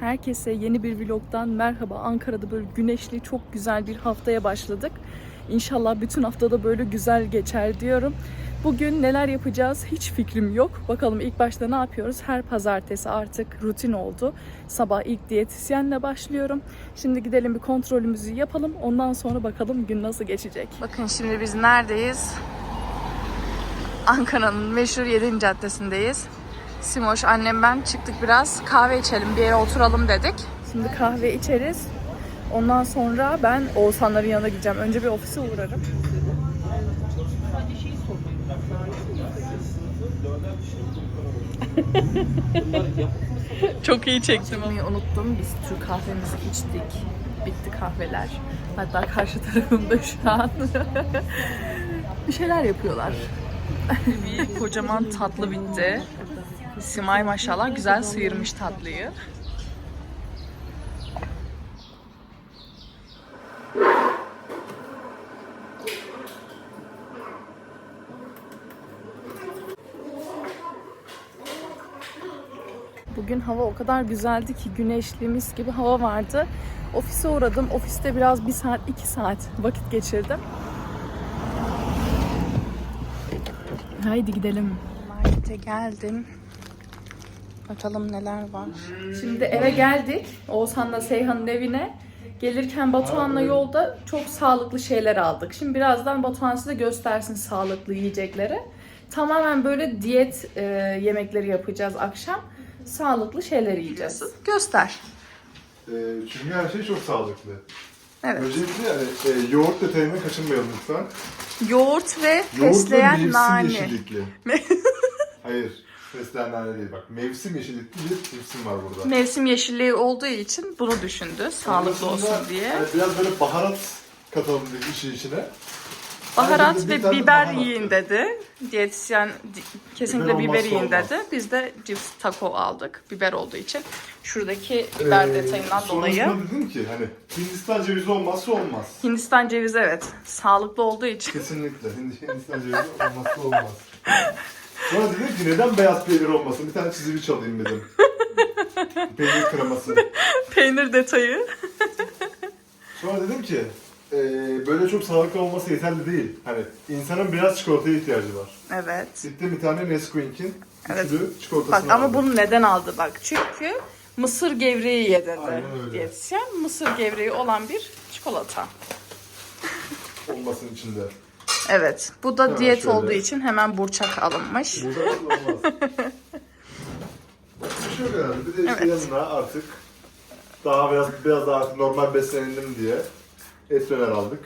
Herkese yeni bir vlogdan merhaba. Ankara'da böyle güneşli, çok güzel bir haftaya başladık. İnşallah bütün haftada böyle güzel geçer diyorum. Bugün neler yapacağız hiç fikrim yok. Bakalım ilk başta ne yapıyoruz? Her pazartesi artık rutin oldu. Sabah ilk diyetisyenle başlıyorum. Şimdi gidelim bir kontrolümüzü yapalım. Ondan sonra bakalım gün nasıl geçecek. Bakın şimdi biz neredeyiz? Ankara'nın meşhur 7. caddesindeyiz. Simoş annem ben çıktık biraz kahve içelim bir yere oturalım dedik. Şimdi kahve içeriz. Ondan sonra ben Oğuzhanların yanına gideceğim. Önce bir ofise uğrarım. Çok iyi çektim. unuttum. Biz Türk kahvemizi içtik. Bitti kahveler. Hatta karşı tarafımda şu an bir şeyler yapıyorlar. bir kocaman tatlı bitti. Simay maşallah güzel sıyırmış tatlıyı. Bugün hava o kadar güzeldi ki güneşli mis gibi hava vardı. Ofise uğradım. Ofiste biraz bir saat, iki saat vakit geçirdim. Haydi gidelim. Markete geldim. Bakalım neler var. Şimdi eve geldik. Oğuzhan'la Seyhan'ın evine. Gelirken Batuhan'la yolda çok sağlıklı şeyler aldık. Şimdi birazdan Batuhan size göstersin sağlıklı yiyecekleri. Tamamen böyle diyet e, yemekleri yapacağız akşam. Sağlıklı şeyler yiyeceğiz. Göster. Ee, çünkü her şey çok sağlıklı. Evet. Öncelikle yani e, yoğurt detayından kaçınmayalım lütfen. Yoğurt ve Yoğurt ve fesleğen mevsim nane. yeşillikli. Hayır, fesleğen nane değil bak. Mevsim yeşillikli bir mevsim var burada. Mevsim yeşilliği olduğu için bunu düşündü. Sağlıklı olsun Sonrasında, diye. hani biraz böyle baharat katalım dedik işin içine. Baharat Ayrıca bir ve tane biber baharat. yiyin dedi. Diyetisyen di- kesinlikle Biber biber, olmazsa yiyin olmaz. dedi. Biz de cips taco aldık. Biber olduğu için. Şuradaki biber Ee, detayından dolayı. Sonrasında dedim ki hani Hindistan cevizi olmazsa olmaz. Hindistan cevizi evet. Sağlıklı olduğu için. Kesinlikle. Hindi- Hindistan cevizi olmazsa olmaz. Sonra dedim ki neden beyaz peynir olmasın? Bir tane çizimi çalayım dedim. peynir kreması. Peynir detayı. Sonra dedim ki e, böyle çok sağlıklı olması yeterli değil. Hani insanın biraz çikolataya ihtiyacı var. Evet. Gittim bir tane Nesquik'in Evet. üçlü çikolatasını Bak ama aldım. bunu neden aldı bak. Çünkü mısır gevreği ye dedi. Aynen öyle. Diyetisyen mısır gevreği olan bir çikolata. olmasın içinde. Evet. Bu da Hemen diyet şöyle. olduğu için hemen burçak alınmış. Burada olmaz. Şöyle yani. Bir de işte Evet. yanına artık daha biraz biraz daha normal beslenelim diye et döner aldık.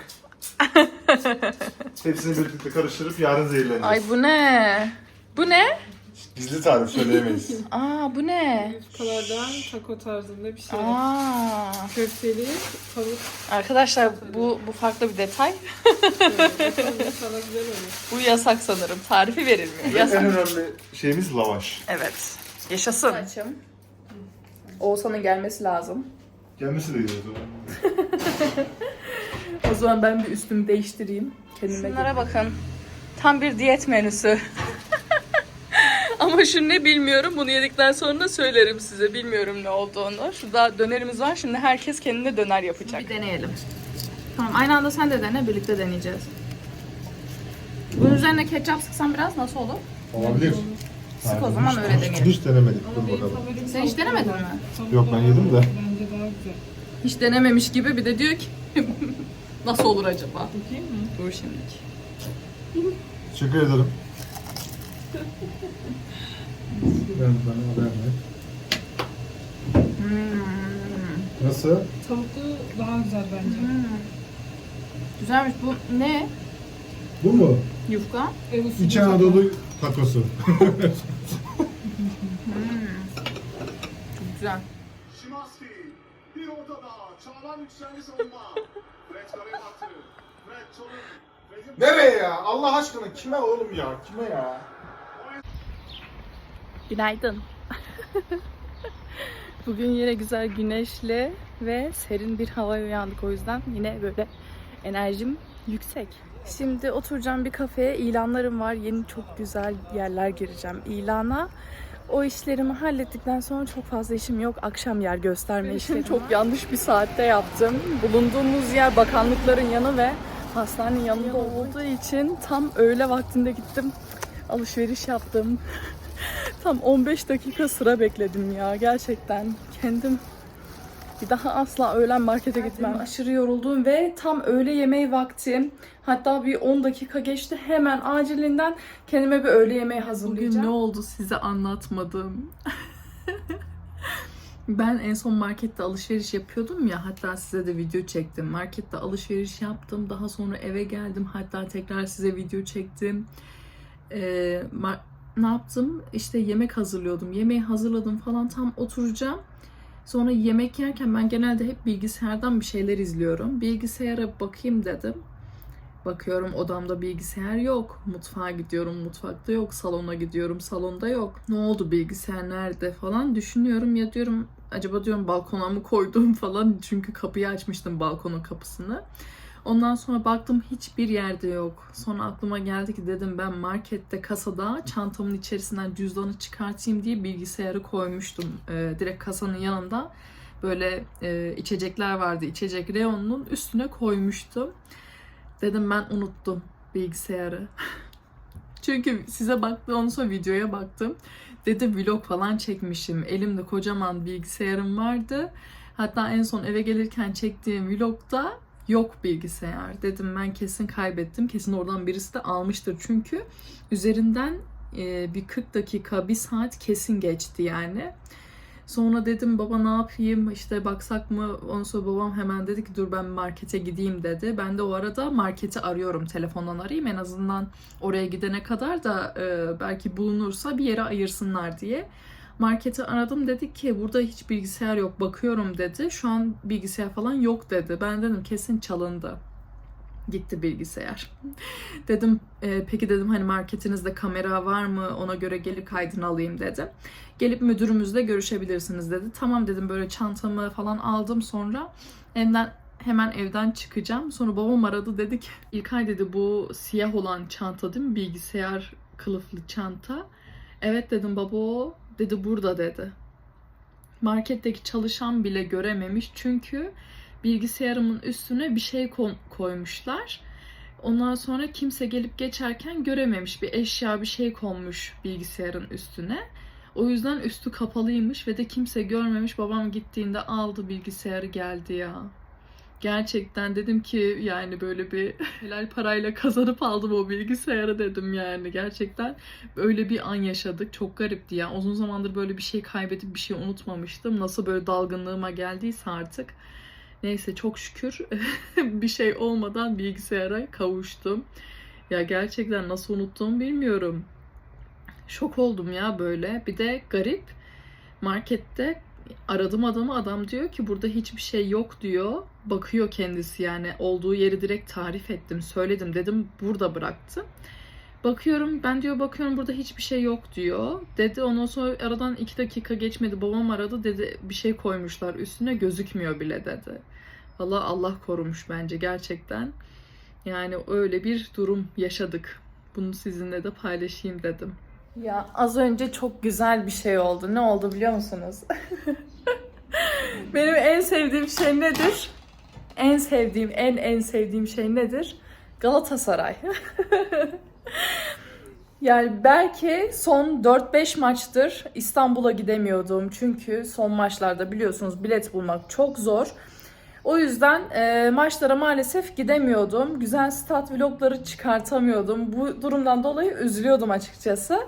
Hepsini birlikte karıştırıp yarın zehirleneceğiz. Ay bu ne? Bu ne? Gizli tarif söyleyemeyiz. Aa bu ne? Kalardan taco tarzında bir şey. Aa. Köfteli tavuk Arkadaşlar bu bu farklı bir detay. bakalım inşallah güzel olur. Bu yasak sanırım. Tarifi verilmiyor. en Yasak. önemli şeyimiz lavaş. Evet. Yaşasın. Açım. Oğuzhan'ın gelmesi lazım. Gelmesi de geliyor. O zaman ben bir üstümü değiştireyim. Kendime Şunlara bakın. Tam bir diyet menüsü. Ama şu ne bilmiyorum. Bunu yedikten sonra söylerim size. Bilmiyorum ne olduğunu. Şurada dönerimiz var. Şimdi herkes kendine döner yapacak. Bir deneyelim. Tamam aynı anda sen de dene. Birlikte deneyeceğiz. Bunun üzerine ketçap sıksan biraz nasıl olur? Olabilir. Sık o zaman öyle deneyelim. Hiç denemedik. Dur bakalım. Sen hiç denemedin mi? Yok ben yedim de. Bence daha güzel. Hiç denememiş gibi bir de diyor ki nasıl olur acaba? Dur şimdilik. Teşekkür ederim. Ben bana haber ver. Hmm. Nasıl? Tavuklu daha güzel bence. Güzelmiş bu ne? Bu mu? Yufka. Ev usulü İç. Anadolu takosu. Çok güzel. Şimanski bir ortada Çağlar yükseldi savunma. Baktı. Fred'in Nereye ya? Allah aşkına kime oğlum ya? Kime ya? Günaydın. Bugün yine güzel güneşli ve serin bir havaya uyandık o yüzden yine böyle enerjim yüksek. Şimdi oturacağım bir kafeye ilanlarım var. Yeni çok güzel yerler gireceğim ilana. O işlerimi hallettikten sonra çok fazla işim yok. Akşam yer gösterme işleri çok yanlış bir saatte yaptım. Bulunduğumuz yer bakanlıkların yanı ve hastanenin yanında olduğu için tam öğle vaktinde gittim. Alışveriş yaptım. Tam 15 dakika sıra bekledim ya gerçekten. Kendim bir daha asla öğlen markete gitmem. Aşırı yoruldum ve tam öğle yemeği vakti. Hatta bir 10 dakika geçti. Hemen acilinden kendime bir öğle yemeği hazırlayacağım. Bugün ne oldu size anlatmadım. ben en son markette alışveriş yapıyordum ya. Hatta size de video çektim. Markette alışveriş yaptım. Daha sonra eve geldim. Hatta tekrar size video çektim. Ee, ne yaptım? İşte yemek hazırlıyordum. Yemeği hazırladım falan tam oturacağım. Sonra yemek yerken ben genelde hep bilgisayardan bir şeyler izliyorum. Bilgisayara bakayım dedim. Bakıyorum odamda bilgisayar yok. Mutfağa gidiyorum, mutfakta yok. Salona gidiyorum, salonda yok. Ne oldu bilgisayar nerede falan düşünüyorum. Ya diyorum acaba diyorum balkona mı koydum falan. Çünkü kapıyı açmıştım balkonun kapısını. Ondan sonra baktım hiçbir yerde yok. Sonra aklıma geldi ki dedim ben markette kasada çantamın içerisinden cüzdanı çıkartayım diye bilgisayarı koymuştum. Ee, direkt kasanın yanında böyle e, içecekler vardı. İçecek reyonunun üstüne koymuştum. Dedim ben unuttum bilgisayarı. Çünkü size baktım ondan sonra videoya baktım. Dedim vlog falan çekmişim. Elimde kocaman bilgisayarım vardı. Hatta en son eve gelirken çektiğim vlogda yok bilgisayar. Dedim ben kesin kaybettim. Kesin oradan birisi de almıştır. Çünkü üzerinden e, bir 40 dakika, bir saat kesin geçti yani. Sonra dedim baba ne yapayım işte baksak mı? Ondan sonra babam hemen dedi ki dur ben markete gideyim dedi. Ben de o arada marketi arıyorum telefondan arayayım en azından oraya gidene kadar da e, belki bulunursa bir yere ayırsınlar diye. Marketi aradım dedi ki burada hiç bilgisayar yok bakıyorum dedi. Şu an bilgisayar falan yok dedi. Ben dedim kesin çalındı. Gitti bilgisayar. dedim e, peki dedim hani marketinizde kamera var mı ona göre gelip kaydını alayım dedim. Gelip müdürümüzle görüşebilirsiniz dedi. Tamam dedim böyle çantamı falan aldım sonra evden hemen evden çıkacağım. Sonra babam aradı dedi ki İlkay dedi bu siyah olan çanta değil mi bilgisayar kılıflı çanta. Evet dedim baba dedi burada dedi. Marketteki çalışan bile görememiş çünkü bilgisayarımın üstüne bir şey ko- koymuşlar. Ondan sonra kimse gelip geçerken görememiş bir eşya bir şey konmuş bilgisayarın üstüne. O yüzden üstü kapalıymış ve de kimse görmemiş. Babam gittiğinde aldı bilgisayarı geldi ya. Gerçekten dedim ki yani böyle bir helal parayla kazanıp aldım o bilgisayarı dedim yani. Gerçekten öyle bir an yaşadık. Çok garipti ya. Uzun zamandır böyle bir şey kaybedip bir şey unutmamıştım. Nasıl böyle dalgınlığıma geldiyse artık. Neyse çok şükür bir şey olmadan bilgisayara kavuştum. Ya gerçekten nasıl unuttuğumu bilmiyorum. Şok oldum ya böyle. Bir de garip markette aradım adamı adam diyor ki burada hiçbir şey yok diyor. Bakıyor kendisi yani olduğu yeri direkt tarif ettim söyledim dedim burada bıraktım. Bakıyorum ben diyor bakıyorum burada hiçbir şey yok diyor. Dedi ondan sonra aradan iki dakika geçmedi babam aradı dedi bir şey koymuşlar üstüne gözükmüyor bile dedi. Valla Allah korumuş bence gerçekten. Yani öyle bir durum yaşadık. Bunu sizinle de paylaşayım dedim. Ya az önce çok güzel bir şey oldu. Ne oldu biliyor musunuz? Benim en sevdiğim şey nedir? En sevdiğim, en en sevdiğim şey nedir? Galatasaray. yani belki son 4-5 maçtır İstanbul'a gidemiyordum. Çünkü son maçlarda biliyorsunuz bilet bulmak çok zor. O yüzden e, maçlara maalesef gidemiyordum. Güzel stat vlogları çıkartamıyordum. Bu durumdan dolayı üzülüyordum açıkçası.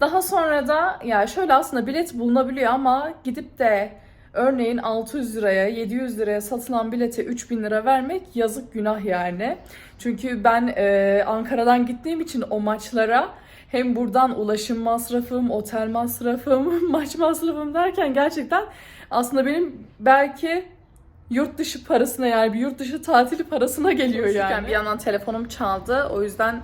Daha sonra da ya şöyle aslında bilet bulunabiliyor ama gidip de örneğin 600 liraya 700 liraya satılan bilete 3000 lira vermek yazık günah yani. Çünkü ben e, Ankara'dan gittiğim için o maçlara hem buradan ulaşım masrafım, otel masrafım, maç masrafım derken gerçekten aslında benim belki yurt dışı parasına yani bir yurt dışı tatili parasına geliyor yani. Bir yandan telefonum çaldı. O yüzden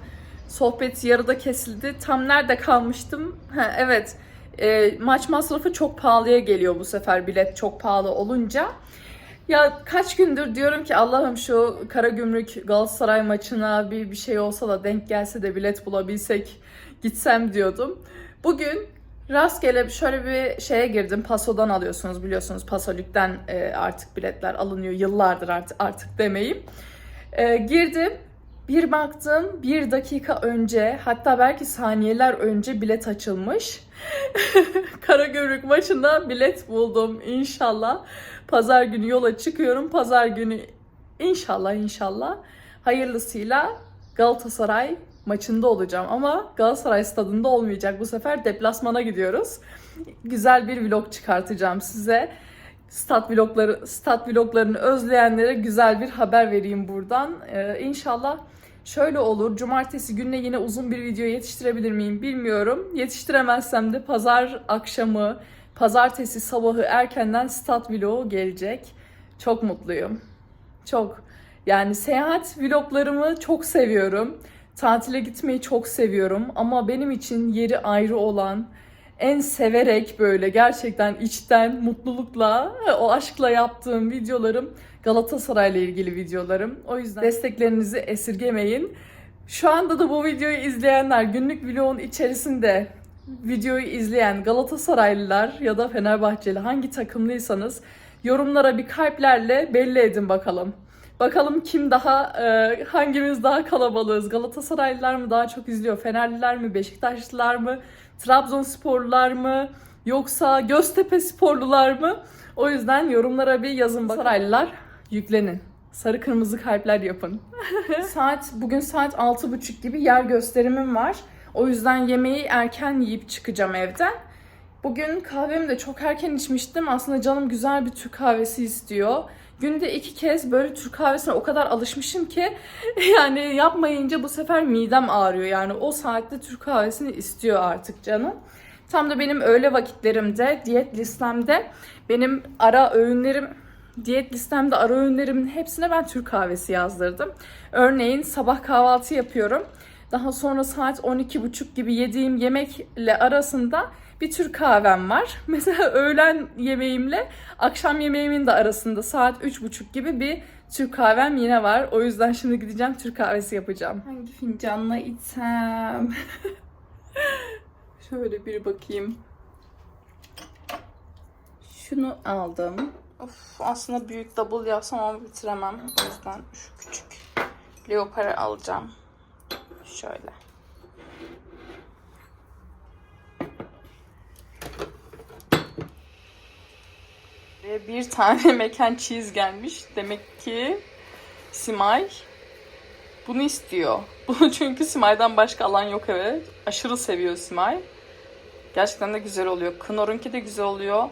sohbet yarıda kesildi. Tam nerede kalmıştım? Ha, evet. E, maç masrafı çok pahalıya geliyor bu sefer bilet çok pahalı olunca. Ya kaç gündür diyorum ki Allah'ım şu Karagümrük Galatasaray maçına bir bir şey olsa da denk gelse de bilet bulabilsek gitsem diyordum. Bugün Rastgele şöyle bir şeye girdim. Paso'dan alıyorsunuz biliyorsunuz. Pasolük'ten e, artık biletler alınıyor. Yıllardır artık, artık demeyeyim. E, girdim. Bir baktım bir dakika önce hatta belki saniyeler önce bilet açılmış. Karagümrük maçında bilet buldum inşallah. Pazar günü yola çıkıyorum. Pazar günü inşallah inşallah hayırlısıyla Galatasaray maçında olacağım ama Galatasaray stadında olmayacak. Bu sefer deplasmana gidiyoruz. Güzel bir vlog çıkartacağım size. Stat vlogları, stat vloglarını özleyenlere güzel bir haber vereyim buradan. Ee, inşallah şöyle olur. Cumartesi gününe yine uzun bir video yetiştirebilir miyim bilmiyorum. Yetiştiremezsem de pazar akşamı, pazartesi sabahı erkenden stat vlogu gelecek. Çok mutluyum. Çok. Yani seyahat vloglarımı çok seviyorum. Tatile gitmeyi çok seviyorum ama benim için yeri ayrı olan en severek böyle gerçekten içten mutlulukla o aşkla yaptığım videolarım Galatasaray'la ilgili videolarım. O yüzden desteklerinizi esirgemeyin. Şu anda da bu videoyu izleyenler günlük vlogun içerisinde videoyu izleyen Galatasaraylılar ya da Fenerbahçeli hangi takımlıysanız yorumlara bir kalplerle belli edin bakalım. Bakalım kim daha, e, hangimiz daha kalabalığız? Galatasaraylılar mı daha çok izliyor? Fenerliler mi? Beşiktaşlılar mı? Trabzonsporlular mı? Yoksa Göztepe sporlular mı? O yüzden yorumlara bir yazın bakalım. Saraylılar yüklenin. Sarı kırmızı kalpler yapın. saat bugün saat 6.30 gibi yer gösterimim var. O yüzden yemeği erken yiyip çıkacağım evden. Bugün kahvemi de çok erken içmiştim. Aslında canım güzel bir Türk kahvesi istiyor. Günde iki kez böyle Türk kahvesine o kadar alışmışım ki yani yapmayınca bu sefer midem ağrıyor. Yani o saatte Türk kahvesini istiyor artık canım. Tam da benim öğle vakitlerimde, diyet listemde benim ara öğünlerim diyet listemde ara öğünlerimin hepsine ben Türk kahvesi yazdırdım. Örneğin sabah kahvaltı yapıyorum. Daha sonra saat 12.30 gibi yediğim yemekle arasında bir Türk kahvem var. Mesela öğlen yemeğimle akşam yemeğimin de arasında saat 3.30 gibi bir Türk kahvem yine var. O yüzden şimdi gideceğim Türk kahvesi yapacağım. Hangi fincanla içsem? Şöyle bir bakayım. Şunu aldım. Of, aslında büyük double yapsam ama bitiremem. O yüzden şu küçük leoparı alacağım. Şöyle. Bir tane mekan cheese gelmiş. Demek ki Simay bunu istiyor. Bunu çünkü Simay'dan başka alan yok eve. Aşırı seviyor Simay. Gerçekten de güzel oluyor. Knorr'unki de güzel oluyor.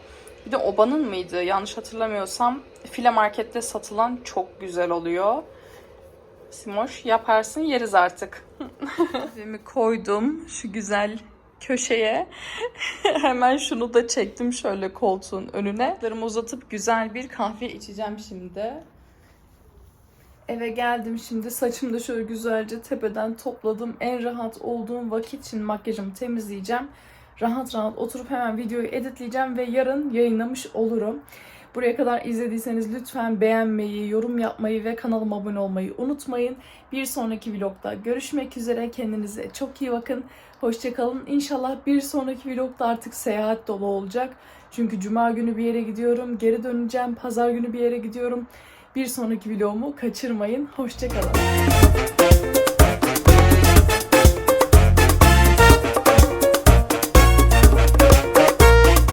Bir de Oba'nın mıydı? Yanlış hatırlamıyorsam. File markette satılan çok güzel oluyor. Simoş yaparsın yeriz artık. Koydum şu güzel köşeye. Hemen şunu da çektim şöyle koltuğun önüne. Larımı uzatıp güzel bir kahve içeceğim şimdi. Eve geldim şimdi saçımı da şöyle güzelce tepeden topladım. En rahat olduğum vakit için makyajımı temizleyeceğim. Rahat rahat oturup hemen videoyu editleyeceğim ve yarın yayınlamış olurum. Buraya kadar izlediyseniz lütfen beğenmeyi, yorum yapmayı ve kanalıma abone olmayı unutmayın. Bir sonraki vlogda görüşmek üzere. Kendinize çok iyi bakın. Hoşçakalın. İnşallah bir sonraki vlogda artık seyahat dolu olacak. Çünkü cuma günü bir yere gidiyorum. Geri döneceğim. Pazar günü bir yere gidiyorum. Bir sonraki vlogumu kaçırmayın. Hoşçakalın.